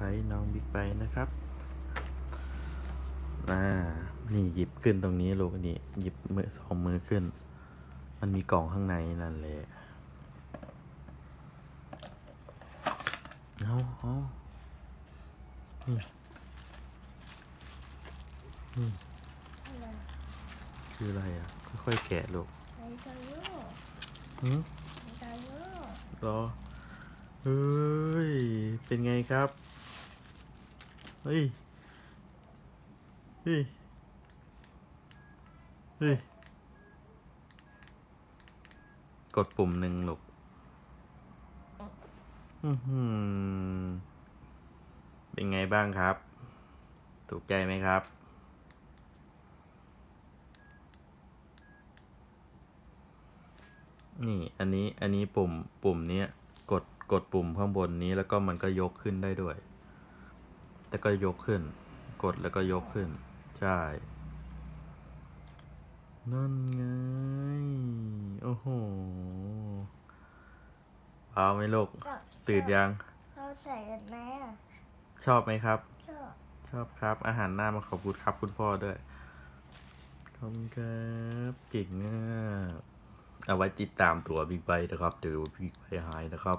ไพรส์น้องบิ๊กไบค์นะครับอ่านี่หยิบขึ้นตรงนี้ลูกนี่หยิบมือสองมือขึ้น มันมีกล่องข้างในนั่นแหละเอาเอานี่นี่คืออะไรอะ ค่อยๆแกะลูกไอโซโย่หืมไอโซโย่รอเฮ้ย เป็นไงครับเฮ้ย เฮ้ย เฮ้ย กดปุ่มหนึ่งลูกอื้อหือเป็นไงบ้างครับ ถูกใจไหมครับนี่อันนี้อันนี้ปุ่มปุ่มนี้กดกดปุ่มข้างบนนี้แล้วก็มันก็ยกขึ้นได้ด้วย แต่ก็ยกขึ้น กดแล้วก็ยกขึ้น ใช่ นั่นไง โอ้โหเอาไหมลูก ตื่นยัง เราใส่กันไหมอะชอบไหมครับ ชอบ ชอบครับ อาหารหน้ามาขอบคุณครับคุณพ่อด้วย ขอบคุณครับเก่งมากเอาไว้ติดตามตัวบิ๊กไบนะครับ เดี๋ยวบิ๊กไบหายนะครับ